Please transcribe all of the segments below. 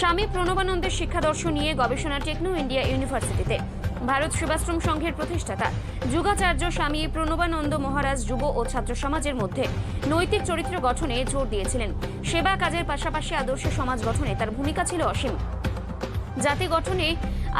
স্বামী প্রণবানন্দের শিক্ষাদর্শ নিয়ে গবেষণা টেকনো ইন্ডিয়া ইউনিভার্সিটিতে। ভারত সেবাশ্রম সংঘের প্রতিষ্ঠাতা, যুগাচার্য স্বামী প্রণবানন্দ মহারাজ যুব ও ছাত্র সমাজের মধ্যে নৈতিক চরিত্র গঠনে জোর দিয়েছিলেন। সেবা কাজের পাশাপাশি আদর্শ সমাজ গঠনে তার ভূমিকা ছিল অসীম। জাতি গঠনে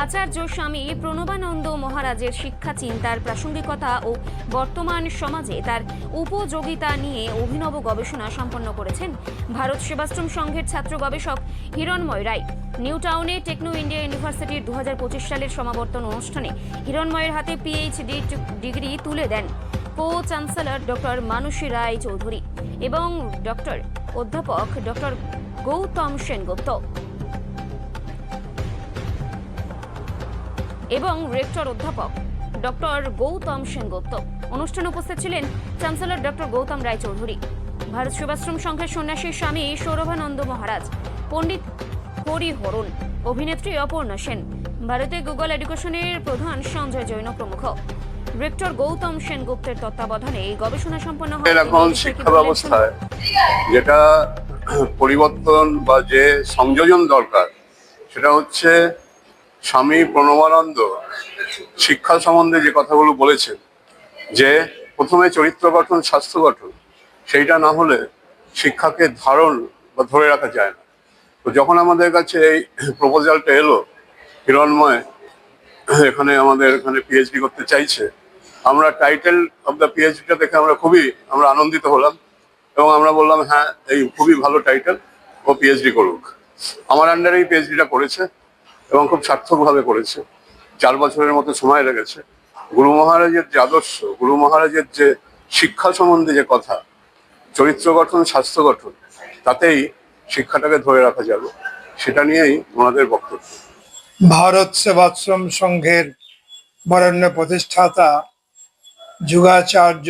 আচার্য স্বামী প্রণবানন্দ মহারাজের শিক্ষা, চিন্তার প্রাসঙ্গিকতা ও বর্তমান সমাজে তার উপযোগিতা নিয়ে অভিনব গবেষণা সম্পন্ন করেছেন ভারত সেবাশ্রম সংঘের ছাত্র গবেষক হিরণময় রায়। নিউ টাউনে টেকনো ইন্ডিয়া ইউনিভার্সিটির দু হাজার পঁচিশ সালের সমাবর্তন অনুষ্ঠানে হিরণময়ের হাতে পিএইচডি ডিগ্রি তুলে দেন co chancellor doctor Manasi Roy Chowdhury এবং ডক্টর অধ্যাপক ডক্টর গৌতম সেনগুপ্ত। এবং রেক্টর অধ্যাপক ডক্টর গৌতম সেনগুপ্ত। অনুষ্ঠানে উপস্থিত ছিলেন চ্যান্সেলর ডক্টর গৌতম রায়চৌধুরী ভারত সেবাশ্রম সংঘের সন্ন্যাসী স্বামী সৌরভানন্দ মহারাজ পণ্ডিত হরিহরণ অভিনেত্রী অপর্ণা সেন ভারতে গুগল এডুকেশনের প্রধান সঞ্জয় জৈন প্রমুখ। রেক্টর গৌতম সেনগুপ্তের তত্ত্বাবধানে এই গবেষণা সম্পন্ন হয় এখন শিক্ষা ব্যবস্থায় যেটা পরিবর্তন বা যে সংযোজন দরকার সেটা হচ্ছে স্বামী প্রণবানন্দ শিক্ষা সম্বন্ধে যে কথাগুলো বলেছেন, যে প্রথমে চরিত্র গঠন, স্বাস্থ্য গঠন, সেইটা না হলে শিক্ষাকে ধারণ বা ধরে রাখা যায় না। তো যখন আমাদের কাছে এই প্রপোজালটা এলো, হিরণময় এখানে আমাদের এখানে পিএইচডি করতে চাইছে, আমরা টাইটেল অফ দ্য পিএইচডিটা দেখে আমরা খুবই, আমরা আনন্দিত হলাম এবং আমরা বললাম হ্যাঁ এই খুবই ভালো টাইটেল ও পিএইচডি করুক। আমার আন্ডারেই পিএইচডিটা করেছে। এবং খুব সার্থকভাবে করেছে। চার বছরের মতো সময় লেগেছে। গুরু মহারাজের যে আদর্শ, গুরু মহারাজের যে শিক্ষা সম্বন্ধে যে কথা, চরিত্র গঠন, স্বাস্থ্য গঠন, তাতেই শিক্ষাটাকে ধরে রাখা যাবে। সেটা নিয়েই ওনাদের বক্তব্য। ভারত সেবাশ্রম সংঘের বরেণ্য প্রতিষ্ঠাতা যুগাচার্য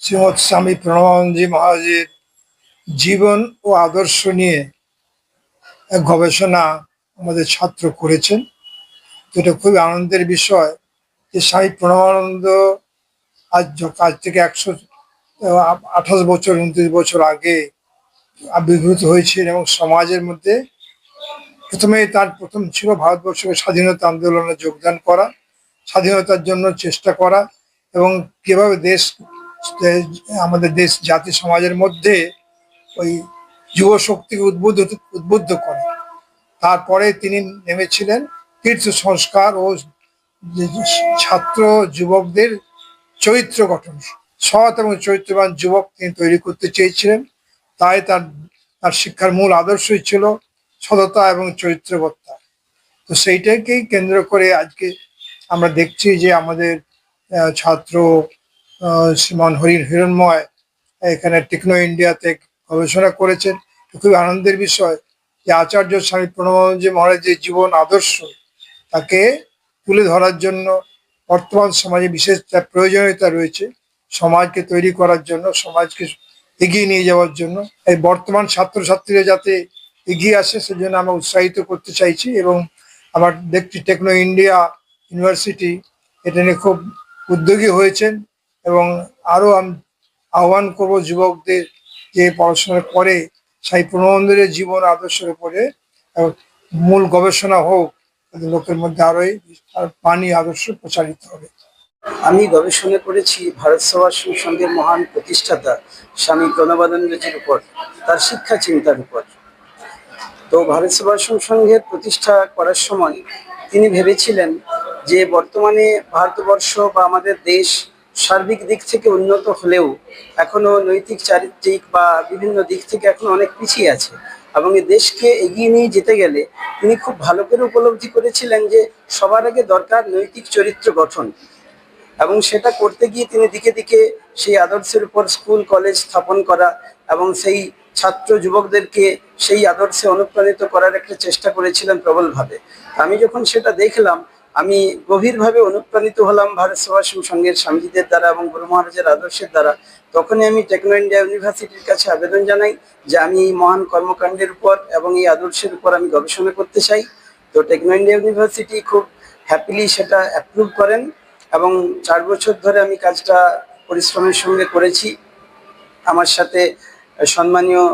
শ্রীমৎ স্বামী প্রণবানন্দজি মহারাজের জীবন ও আদর্শ নিয়ে গবেষণা আমাদের ছাত্র করেছেন। এটা খুবই আনন্দের বিষয় যে স্বামী প্রণবানন্দ আজ আজ থেকে একশো আঠাশ বছর, উনত্রিশ বছর আগে আবির্ভূত হয়েছেন এবং সমাজের মধ্যে প্রথমে তার প্রথম ছিল ভারতবর্ষকে স্বাধীনতা আন্দোলনে যোগদান করা, স্বাধীনতার জন্য চেষ্টা করা এবং কীভাবে দেশ আমাদের দেশ জাতি সমাজের মধ্যে ওই যুব শক্তিকে উদ্বুদ্ধ উদ্বুদ্ধ করে। তারপরে তিনি নেমেছিলেন তীর্থ সংস্কার ও ছাত্র যুবকদের চরিত্র গঠন। সৎ এবং চরিত্রবান যুবক তিনি তৈরি করতে চেয়েছিলেন। তাই তার তার শিক্ষার মূল আদর্শই ছিল সততা এবং চরিত্রবত্তা। তো সেইটাকেই কেন্দ্র করে আজকে আমরা দেখছি যে আমাদের ছাত্র শ্রীমান হরিণ হিরণময় এখানে টেকনো ইন্ডিয়াতে গবেষণা করেছেন। খুবই আনন্দের বিষয় যে আচার্য স্বামী প্রণবানন্দজি মহারাজের জীবন আদর্শ, তাকে তুলে ধরার জন্য বর্তমান সমাজে বিশেষ তার প্রয়োজনীয়তা রয়েছে, সমাজকে তৈরি করার জন্য, সমাজকে এগিয়ে নিয়ে যাওয়ার জন্য, এই বর্তমান ছাত্রছাত্রীরা যাতে এগিয়ে আসে, সেজন্য আমরা উৎসাহিত করতে চাইছি এবং আমার দেখছি টেকনো ইন্ডিয়া ইউনিভার্সিটি এটা নিয়ে খুব উদ্যোগী হয়েছেন এবং আরও আমি, আহ্বান করব যুবকদের যে পড়াশোনা করে সাই প্রণবন্ধের জীবন আদর্শের উপরে মূল গবেষণা হোক লোকের মধ্যে আরোই আর পানি আদর্শ প্রচারিত হবে। আমি গবেষণা করেছি ভারত সেবাশ্রম সংঘের মহান প্রতিষ্ঠাতা স্বামী প্রণবানন্দজির উপর, তার শিক্ষা চিন্তার উপর। তো ভারত সেবাশ্রম সংঘের প্রতিষ্ঠা করার সময় তিনি ভেবেছিলেন যে বর্তমানে ভারতবর্ষ বা আমাদের দেশ সার্বিক দিক থেকে উন্নত হলেও এখনও নৈতিক, চারিত্রিক বা বিভিন্ন দিক থেকে এখনও অনেক পিছিয়ে আছে এবং দেশকে এগিয়ে নিয়ে যেতে গেলে তিনি খুব ভালো করে উপলব্ধি করেছিলেন যে সবার আগে দরকার নৈতিক চরিত্র গঠন এবং সেটা করতে গিয়ে তিনি দিকে দিকে সেই আদর্শের উপর স্কুল, কলেজ স্থাপন করা এবং সেই ছাত্র যুবকদেরকে সেই আদর্শে অনুপ্রাণিত করার একটা চেষ্টা করেছিলেন প্রবলভাবে। আমি যখন সেটা দেখলাম আমি গভীরভাবে অনুপ্রাণিত হলাম ভারত সেবাশ্রম সংঘের স্বামীজিদের দ্বারা এবং গুরু মহারাজের আদর্শের দ্বারা। তখনই আমি টেকনো ইন্ডিয়া ইউনিভার্সিটির কাছে আবেদন জানাই যে আমি এই মহান কর্মকাণ্ডের উপর এবং এই আদর্শের উপর আমি গবেষণা করতে চাই। তো টেকনো ইন্ডিয়া ইউনিভার্সিটি খুব হ্যাপিলি সেটা অ্যাপ্রুভ করেন এবং চার বছর ধরে আমি কাজটা পরিশ্রমের সঙ্গে করেছি। আমার সাথে সম্মানীয়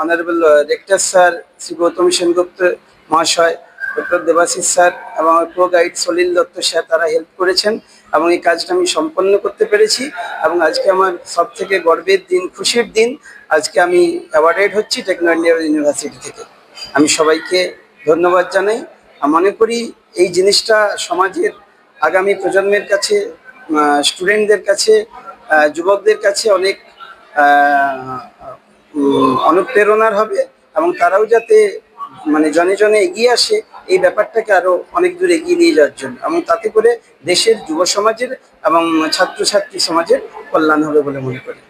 honourable rector sir Shri Gautam Sengupta মহাশয় ডক্টর দেবাশিস স্যার এবং আমার pro guide Salil Dutta sir তারা হেল্প করেছেন এবং এই কাজটা আমি সম্পন্ন করতে পেরেছি এবং আজকে আমার সব থেকে গর্বের দিন, খুশির দিন, আজকে আমি অ্যাওয়ার্ডেড হচ্ছি টেকনো ইন্ডিয়া ইউনিভার্সিটি থেকে। আমি সবাইকে ধন্যবাদ জানাই। মনে করি এই জিনিসটা সমাজের আগামী প্রজন্মের কাছে স্টুডেন্টদের কাছে যুবকদের কাছে অনেক অনুপ্রেরণার হবে এবং তারাও যাতে মানে জনে জনে এগিয়ে আসে এই ব্যাপারটাকে আরও অনেক দূর এগিয়ে নিয়ে যাওয়ার জন্য। এবং তাতে করে দেশের যুব সমাজের এবং ছাত্রছাত্রী সমাজের কল্যাণ হবে বলে মনে করি।